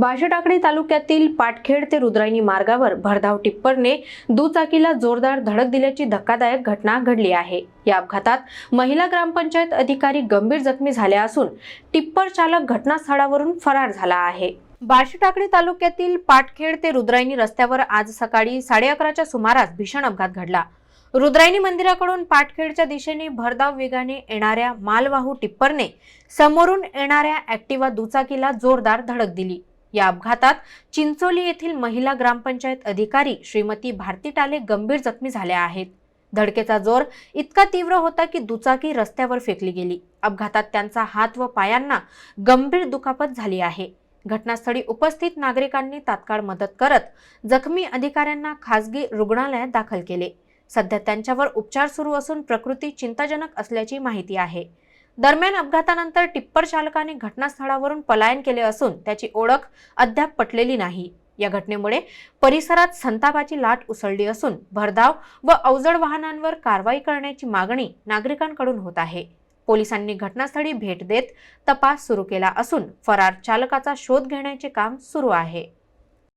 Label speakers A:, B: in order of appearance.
A: बाशेटाकडी तालुक्यातील पाटखेड ते रुद्रायणी मार्गावर भरधाव टिप्परने दुचाकीला जोरदार धडक दिल्याची धक्कादायक घटना घडली आहे. या अपघातात महिला ग्रामपंचायत अधिकारी गंभीर जखमी झाल्या असून टिप्पर चालक घटनास्थळावरून फरार झाला आहे. बार्शीटाकडी तालुक्यातील पाटखेड ते रुद्रायणी रस्त्यावर आज सकाळी साडे अकराच्या सुमारास भीषण अपघात घडला. रुद्रायणी मंदिराकडून पाटखेडच्या दिशेने भरधाव वेगाने येणाऱ्या मालवाहू टिप्परने समोरून येणाऱ्या ऍक्टिवा दुचाकीला जोरदार धडक दिली. या अपघातात चिंचोली येथील महिला ग्रामपंचायत अधिकारी श्रीमती भारती टाले गंभीर जखमी झाल्या आहेत. धडकेचा जोर इतका तीव्र होता की दुचाकी रस्त्यावर फेकली गेली. अपघातात त्यांचा हात व पायांना गंभीर दुखापत झाली आहे. घटनास्थळी उपस्थित नागरिकांनी तात्काळ मदत करत जखमी अधिकाऱ्यांना खासगी रुग्णालयात दाखल केले. सध्या त्यांच्यावर उपचार सुरू असून प्रकृती चिंताजनक असल्याची माहिती आहे. दरम्यान अपघातानंतर टिप्पर चालकाने घटनास्थळावरून पलायन केले असून त्याची ओळख अद्याप पटलेली नाही. या घटनेमुळे परिसरात संतापाची लाट उसळली असून भरधाव व अवजड वाहनांवर कारवाई करण्याची मागणी नागरिकांकडून होत आहे. पोलिसांनी घटनास्थळी भेट देत तपास सुरू केला असून फरार चालकाचा शोध घेण्याचे काम सुरू आहे.